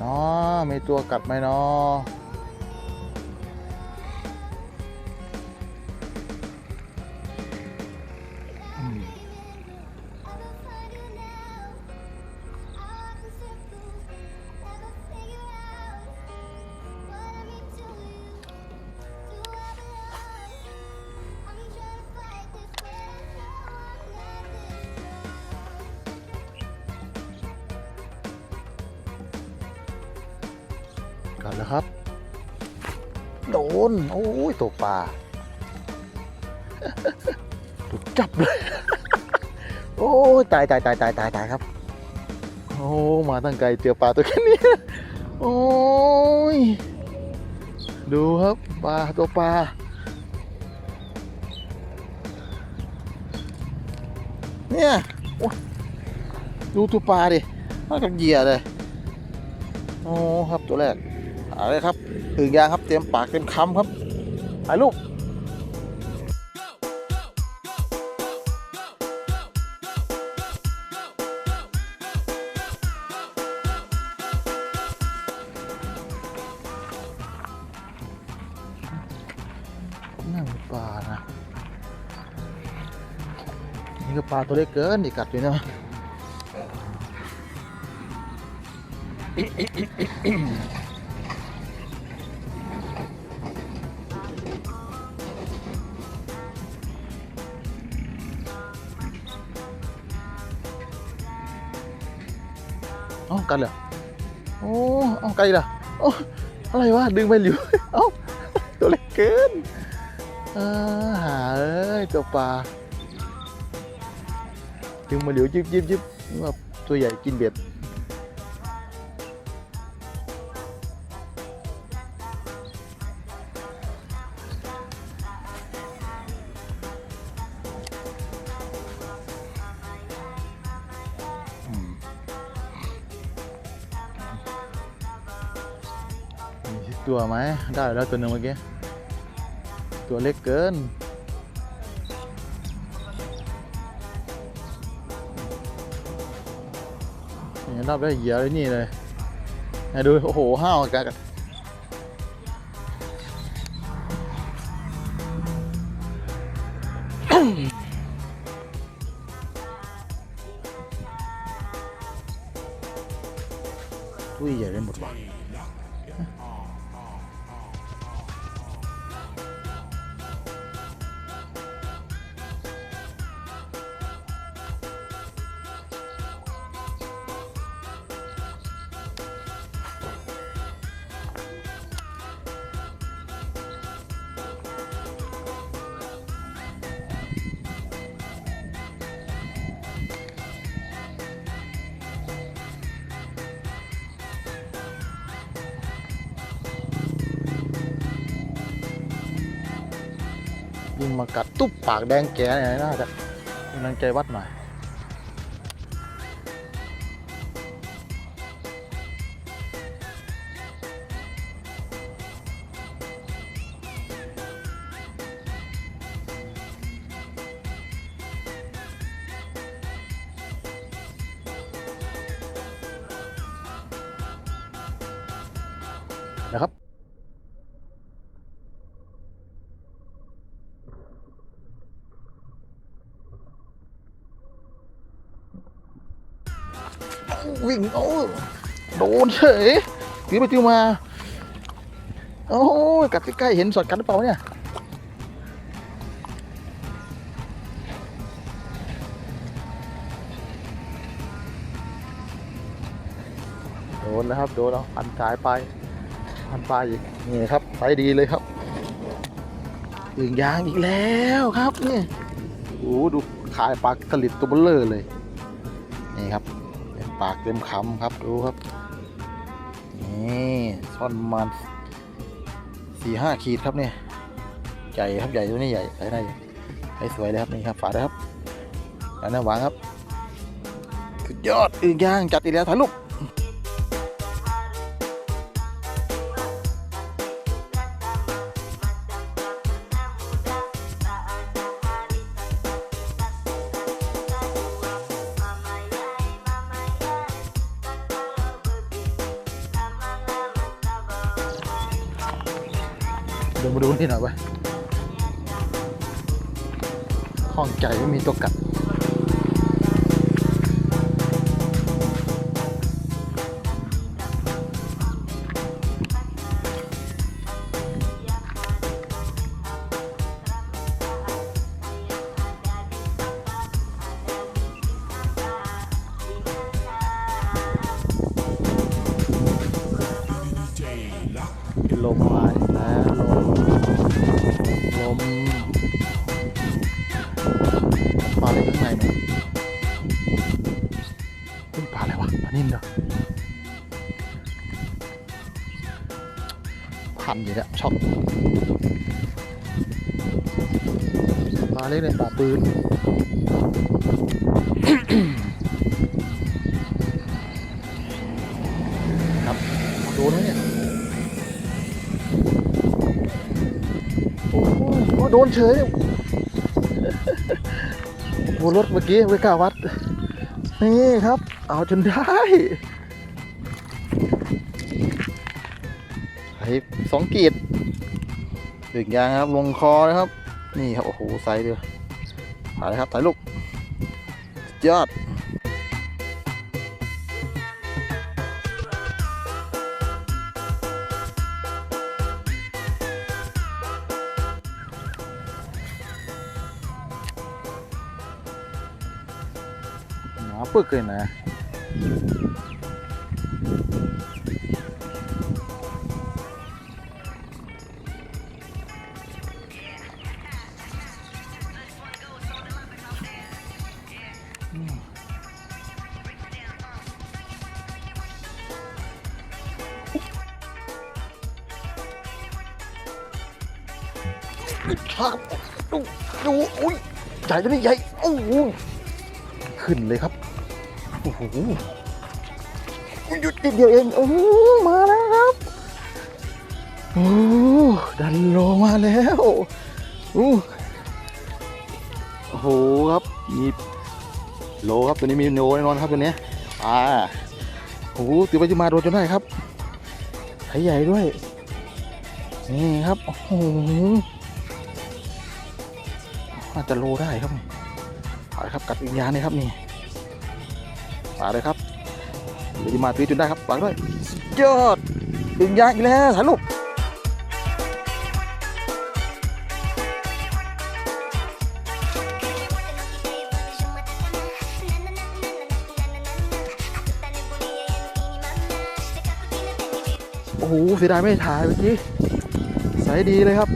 เนาะมีตัวกลับไหมเนาะ ตายตายตายตายตายครับโอ้มาตั้งไกลเจอปลาตัวแค่นี้โอ้ยดูครับปลาตัวปลาเนี่ยดูตัวปลาดิมากับเหยื่อเลยโอ้ครับตัวแรกอาเลยครับถึงยางครับเตรียมปากเตรียมคำครับถ่ายรูป ปลาตัวเล็กเกินดิกัดอยู่นะเอ้ากันเหรอโอ้เอ้าไกลเหรอโอ้อะไรวะ ดึงไปหลิว เอ้า ตัวเล็กเกินเออหาเอ้ยตัวปลา ดึงมาหลิวยิบยิบยิบว่าตัวใหญ่กินเบ็ดมีตัวไหมได้แล้วตัวหนึ่งเมื่อกี้ตัวเล็กเกิน นี่รับได้เหยียเลยนี่เลยไหนดู โอ้โหห้าวกัน ยิงมากัดตุ๊บปากแดงแกเนี่ยน่าจะนั่งใจวัดหน่อย เฉยตีไปตีมา โอ้ยกัดใกล้ๆเห็นสอดกันหรือเปล่าเนี่ยโดนแล้วครับโดนแล้วพันสายไปพันปลาอีกนี่ครับไปดีเลยครับอึ่งยางอีกแล้วครับนี่โอ้ดูขายปลากสลิดตัวเบลเลอร์เลยนี่ครับเต็มปากเต็มคำครับดูครับ นี่ซ่อนประมันสี่ห้าขีดครับเนี่ยใหญ่ครับใหญ่ตัวนี้ใหญ่ใช้ได้ใช้สวยเลยครับนี่ครับฝาเลยครับอันนั้นหวานครับสุดยอดอึ่งย่างจัดอีกแล้วถ่ายรูป เดินมาดูนี่หน่อยไปห้องใจไม่มีตัวกัด ปืนครับโดนไหมเนี่ยโอ้โหโดนเฉยเลยโอ้รถเมื่อกี้ไว้กล้าวัด นี่ครับ เอาจนได้ไอ้สองกีดดึกยางครับ ลงคอนะครับ นี่ครับ โอ้โหไซส์เดียว ถ่ายเลยครับถ่ายลูกสุดยอดหนาปึกเลยนะ ครับดูดูอุ้ยใหญ่ตัวนี้ใหญ่โอ้โหขึ้นเลยครับโอ้โหหยุดนิดเดียวเองโอ้มาแล้วครับโอ้ดันโลมาแล้วอู้โอ้โหครับมีโลครับตัวนี้มีโนแน่นอนครับตัวนี้อ่าโอ้โหตือไปจะมาโดนจนได้ครับใหญ่ด้วยนี่ครับโอ้โห จะโลได้ครับเอาลยครับกัดวิญญาณนี่ครับนี่มาเลยครับเดี๋ยวจะมาตีจนได้ครับฝากด้วยยอดดึงยางอีกแล้วถ่ายรูปโอ้โหเสียดายไม่ได้ถ่ายเมื่อกี้ใสดีเลยครับ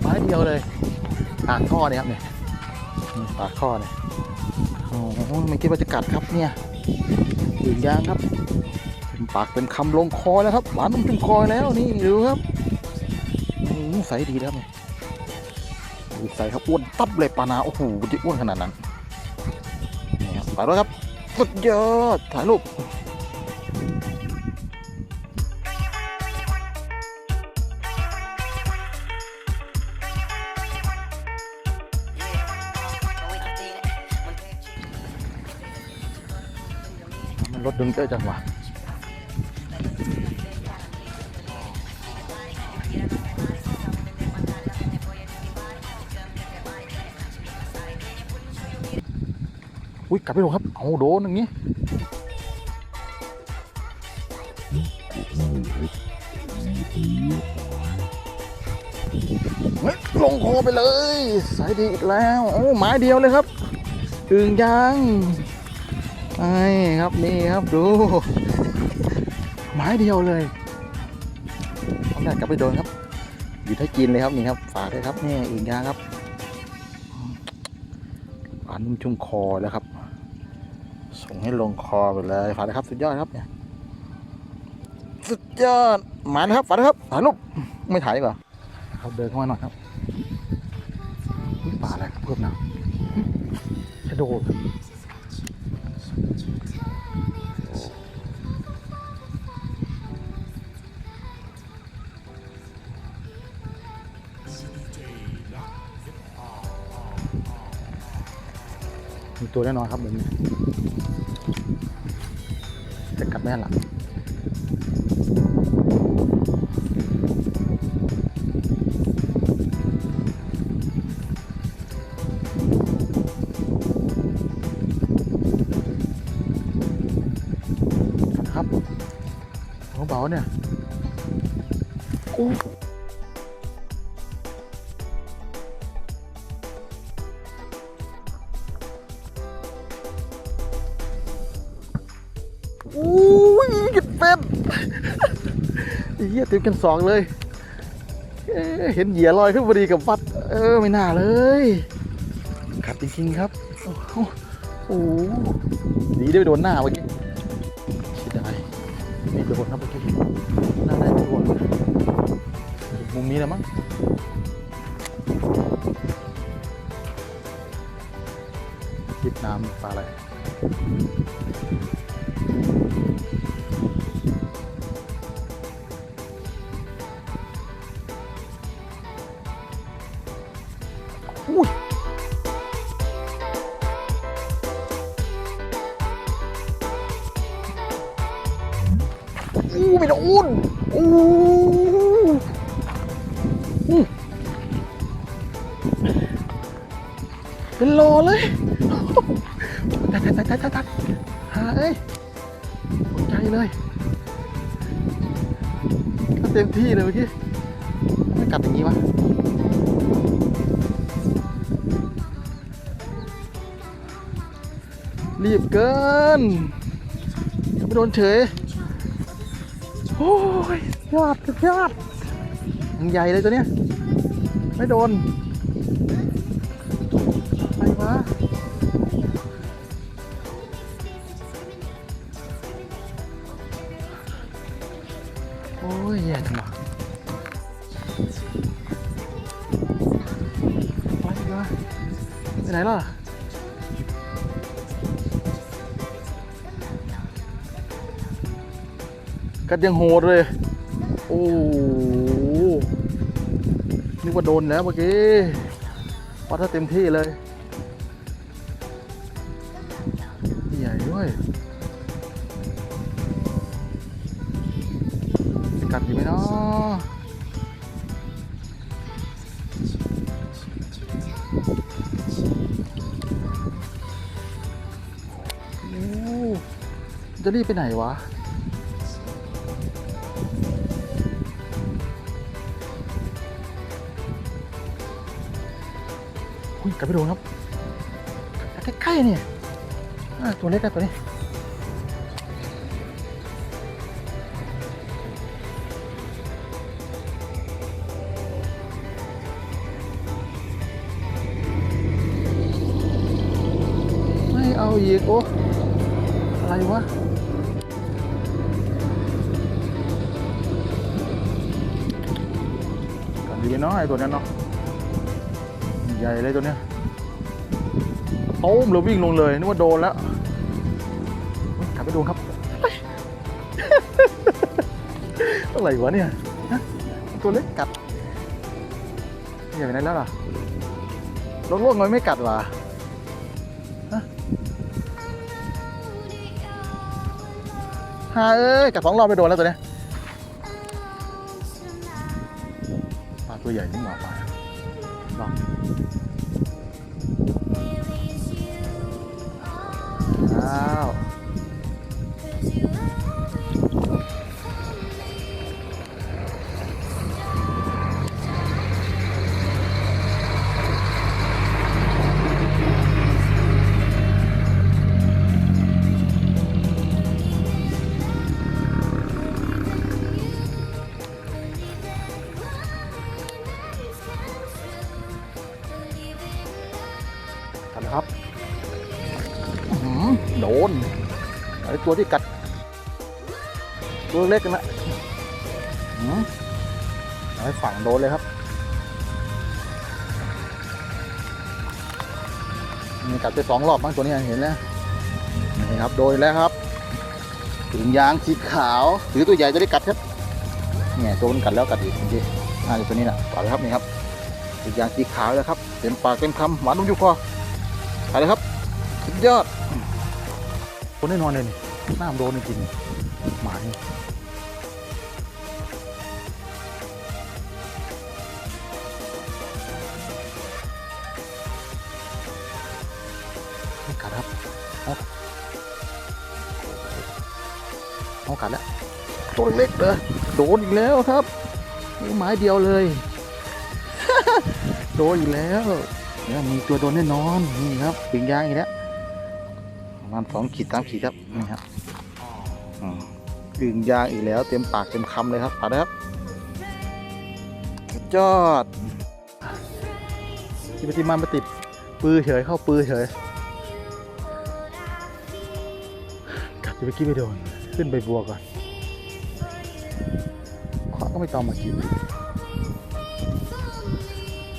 ไม้เดียวเลย ปากท่อเนี่ยครับเนี่ยปากท่อเนี่ยโอ้โหไม่คิดว่าจะกัดครับเนี่ยถึงยางครับเป็นปากเป็นคำลงคอแล้วครับหวานลงถึงคอแล้วนี่ดูครับใสดีแล้วเนี่ยใสครับอ้วนตับเลยปลานาโอ้โหจะอ้วนขนาดนั้นนี่ครับไปแล้วครับสุดยอดถ่ายรูป รถดึงเยอะจังวะอุ้ยกลับไปลงครับ เอาโดนอย่างนี้เฮ้ยลงคอไปเลย สายดีอีกแล้ว โอ้ไม้เดียวเลยครับ อึ่งยาง ไอ้ครับนี่ครับดู ไม้เดียวเลยทำได้กลับไปโดนครับ อยู่ให้กินเลยครับนี่ครับ ฝากด้วยครับนี่อึ่งยาครับหวานนุ่มชุ่มคอแล้วครับ ส่งให้ลงคอไปเลยฝากเลยครับ สุดยอดครับเนี่ยสุดยอดหมานครับฝากนะครับถ่ายรูปไม่ถ่ายดีกว่าครับเดินเข้ามาหน่อยครับปลาอะไรครับเพิ่มหนะชะโดด วแน่นอนครับแบบนี้จะกลับแม่หลังครับของเบาเนี่ยโอ้ เหี้ยเต็มกันสองเลยเเห็นเหยียลอยขึ้นพอดีกับวัด เออไม่น่าเลยขัดจริงๆครับ โอ้โหดีได้ไปโดนหน้าเมื่อกี้คิดอะไรไม่โดนครับเมื่อกี้หน้าได้ไม่โดนมุมนี้แหละมั้งจิบน้ำปลาอะไร ม่โดนอู้อู้เป็นโลเลยตัดตัดตัดตัดตัดหาเอ้ยใจเลยก็เต็มที่เลยเมื่อกี้ไม่กัดอย่างนี้วะรีบเกินไม่โดนเฉย ยอดยังใหญ่เลยตัวเนี้ย ไม่โดนไรวะโอ้ยแย่จังวะไปดีกว่าไปไหนล่ะกัดยังโหดเลย โอ้นึกว่าโดนแล้วเมื่อกี้วัดถ้าเต็มที่เลยใหญ่ด้วยจะกัดอยู่ไหมเนาะโอ้จะรีบไปไหนวะ อุ้ยกลับไปโดนครับใกล้ๆเนี่ยตัวเล็กอะตัวนี้ไม่เอาอีกโอ้อะไรวะดีเนาะไอตัวนี้เนาะ ใหญ่เลยตัวเนี้ยโอ้มเราวิ่งลงเลยนึกว่าโดนแล้วกลับไปโดนครับ อะไรวะเนี่ยตัวเล็กกัดใหญ่ไปไหนแล้วล่ะลงโลกน้อยไม่กัดวะฮะฮาเอ้ยกัดสองรอบไปโดนแล้วตัวเนี้ยปลาตัวใหญ่นี่หว่าปลา ลองอ้าว ตัวที่กัด ตัวเล็กนะอื้อหือไอ้ฝั่งโดนเลยครับมีกัดไปสองรอบบ้างตัวนี้เห็นแล้วนี่ครับโดนแล้วครับถึงยางสีขาวหรือตัวใหญ่จะได้กัดครับเนี่ยตัวมันกัดแล้วกัดอีกจริงๆอ่าตัวนี้นะปล่อยเลยครับนี่ครับถึงยางสีขาวแล้วครับเต็มปากเต็มคำหวานนุ่มอยู่คอไปเลยครับสุดยอดคนแน่นอนเลยนี่ น้ำโดนจริงหมายไม่กัดครับเอาเอากัดแล้วตัวเล็กเลยโดนอีกแล้วครับนี่ไม้เดียวเลย โดนอีกแล้วเนี่ยมีตัวโดนแน่นอนนี่ครับปิงยางอีกแล้วประมาณสองขีดสามขีดครับ ปิงยางอีกแล้ว เต็มปากเต็มคำเลยครับปาดครับยอดที่ปฏิมามาติดปือเฉยเข้าปือเฉยกัดที่เมื่อกี้ไม่โดนขึ้นไปบัวก่อนขวาก็ไม่ต้องมากิน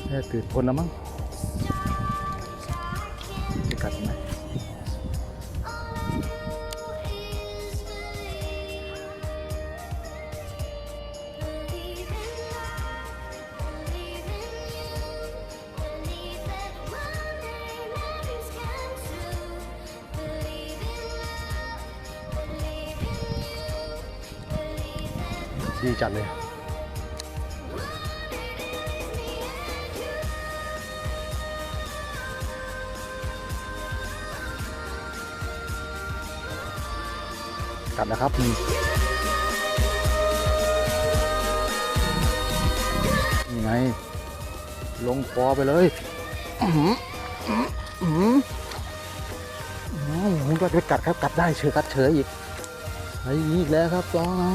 แค่ตื่นคนแล้วมั้ง กัดนะครับนี่นี่ไง ลงคอไปเลยอื้อหืออื้อหืออื้อหือผมก็จะกัดครับกัดได้เฉยกัดเฉยอีกไอ้นี่อีกแล้วครับสองเอา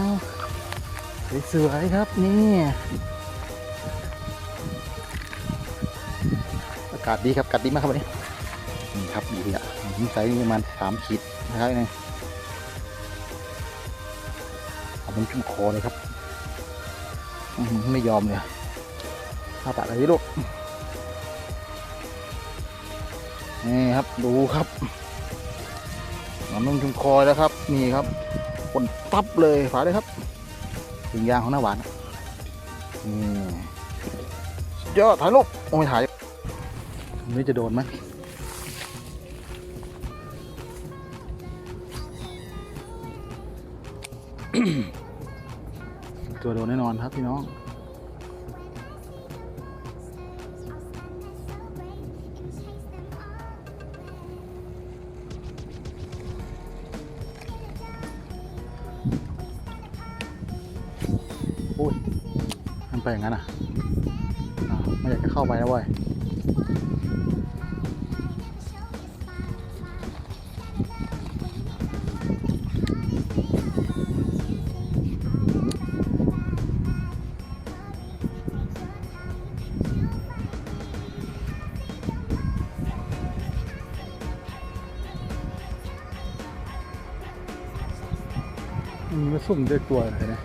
สวยๆครับนี่อากาศดีครับกัดดีมากครับวันนี้นี่ครับดีอะไซส์ประมาณสามขีดนะครับนี่ ชุ่มคอเลยครับ ไม่ยอมเลยข้าปากอะไรลูก นี่ครับดูครับน้ำนุ่มชุ่มคอแล้วครับ นี่ครับคนตับเลยฝาเลยครับถึงยางของหน้าหวานนี่ยอดถ่ายรูปโอ้ยถ่ายนี่จะโดนไหม ตัวโดนแน่นอนครับพี่น้องโอ้ยมันไปอย่างนั้นอะอ่าวไม่อยากจะเข้าไปนะเว้ย มันสุ่มด้ตัวอะไรนะ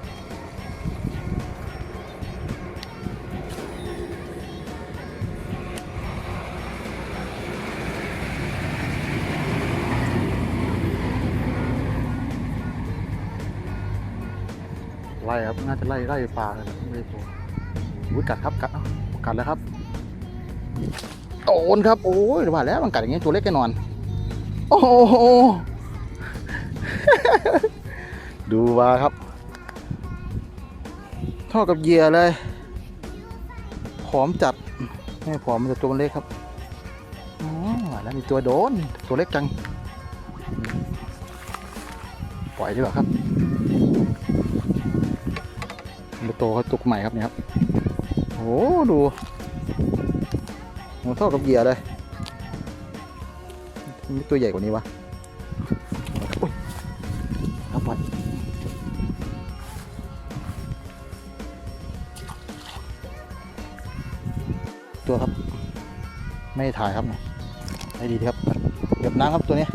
ไล่ครับ น่าจะไล่ไล่ปลาเลยนะไม่ตัวอุ้ยกัดครับกัดกัดแล้วครับโดนครับ โอ้ยว่าแล้วมันกัดอย่างเงี้ยตัวเล็กแน่นอน โอ้โห ดูมาครับเท่ากับเหยื่อเลยผอมจัดไม่ผอมมันจะตัวเล็กครับอ๋อแล้วมีตัวโดนตัวเล็กจัง ปล่อยดีกว่าครับมันโตเขาตุกใหม่ครับเนี่ยครับโอ้ดูโหเท่ากับเหยื่อเลยมีตัวใหญ่กว่านี้วะ ไม่ได้ถ่ายครับเนี่ยไม่ดีครับเก็บน้ำครับตัวนี้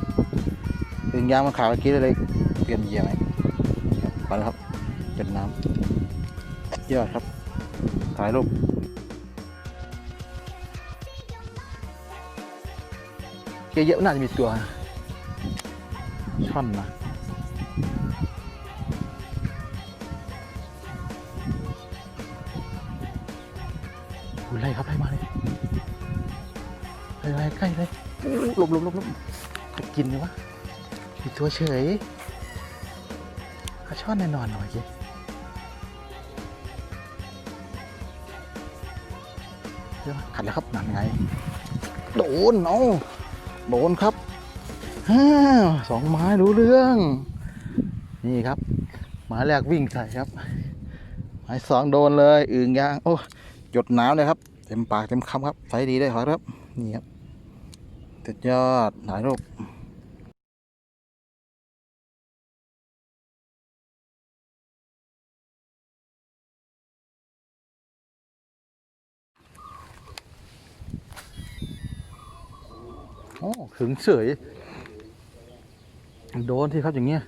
ถึงยางมันขาดเมื่อกี้เลยเปลี่ยนเหยื่อไหมไปแล้วครับเก็บน้ำยอดครับ ถ่ายรูปเยอะๆน่าจะมีตัวช่อนนะไล่ครับไล่มาเลย ไล่ไล่ใกล้เลยอู้หลบหลบหลบหลบจะกินเลยวะมีตัวเฉยเขาช่อนแน่นอนหรอเมื่อกี้เดี๋ยวขัดแล้วครับนั่นไง โดนเอาโดนครับฮ่าสองไม้รู้เรื่อง นี่ครับหมายแรกวิ่งใส่ครับหมายสองโดนเลยอึ่งยาง โอ้หยดน้ำเลยครับ เต็มปากเต็มคำครับใส่ดีได้ขอครับ นี่ครับ สุดยอดถ่ายรูปโอ้ถึงเฉย โดนที่ครับอย่างเงี้ย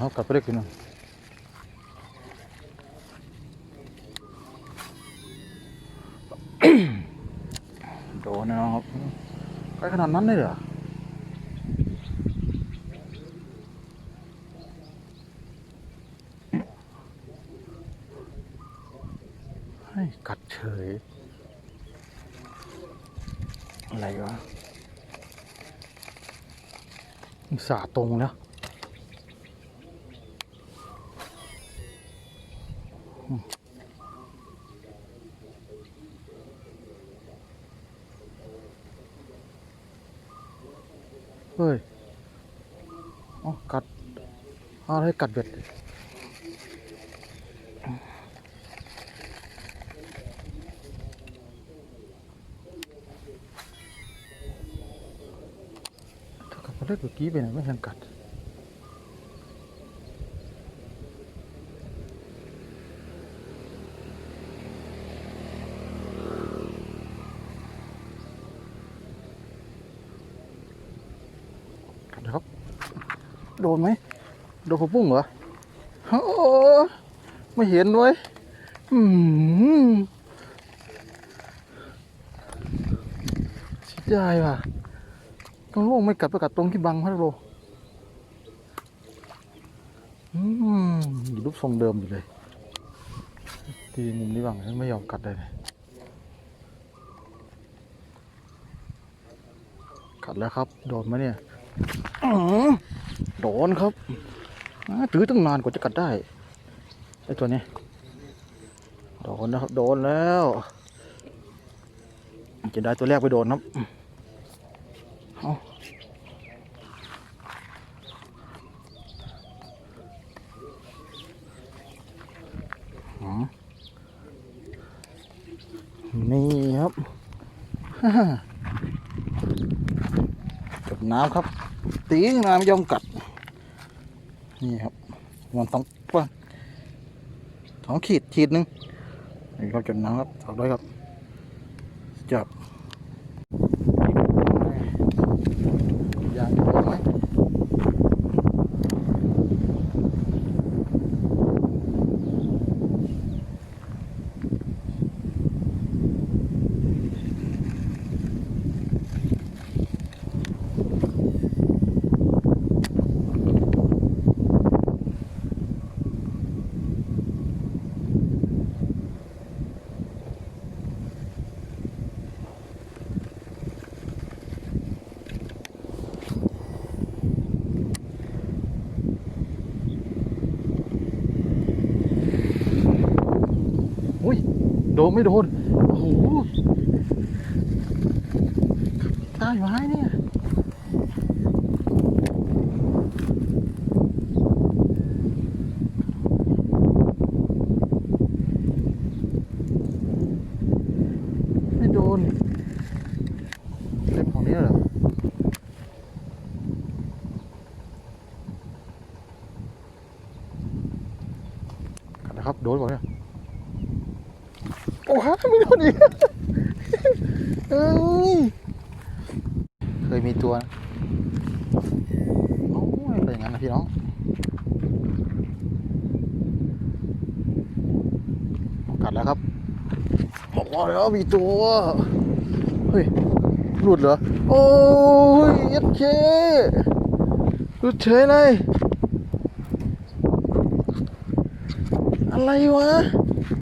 นู่นนะครับกลับไปเล็กอยู่นู่นโดนนะครับไปขนาดนั้นเลยเหรอให้กัดเฉย อะไรวะสาตรงแล้ว เฮ้ยอ๋อกัดอะไรกัดเบ็ดถ้ากัดเล็กเมื่อกี้ไปไหนไม่เห็นกัดนะครับ โดนไหมโดนผักบุ้งเหรอโอ้ไม่เห็นเว้ยอืมเสียดายว่ะตรงล่งไม่กัดไปกัดตรงที่บังพัดโลอืมอยู่รูปทรงเดิมอยู่เลยทีมุมนี้บังไม่ยอมกัดเลยกัดแล้วครับ โดนไหมเนี่ยอ๋อ โดนครับถือตั้งนานกว่าจะกัดได้ไอ้ตัวนี้ โดนนะครับ โดนแล้ว จะได้ตัวแรกไปโดนครับเอาอ๋อนี่ครับจบน้ำครับตีน้ำไม่ยอมกัด นี่ครับมันต้องว่าสองขีดขีดหนึ่งนี่ครับจบน้ำครับถอดด้วยครับจับยางโดนไหมอุ้ย โดน ไม่โดน โอ้โหใต้ไม้เนี่ย ไม่โดนเล่นของนี้เหรอ กัดนะครับ โดนเปล่าเนี่ย โอ้ฮะไม่โดนอีก เอ้ยเคยมีตัวนะโอ้ยเป็นอย่างนั้นนะพี่น้อง กัดแล้วครับ บอกว่าแล้ว มีตัวเฮ้ยหลุดเหรอ โอ้ยยัดเคหลุดเฉยเลย อะไรวะ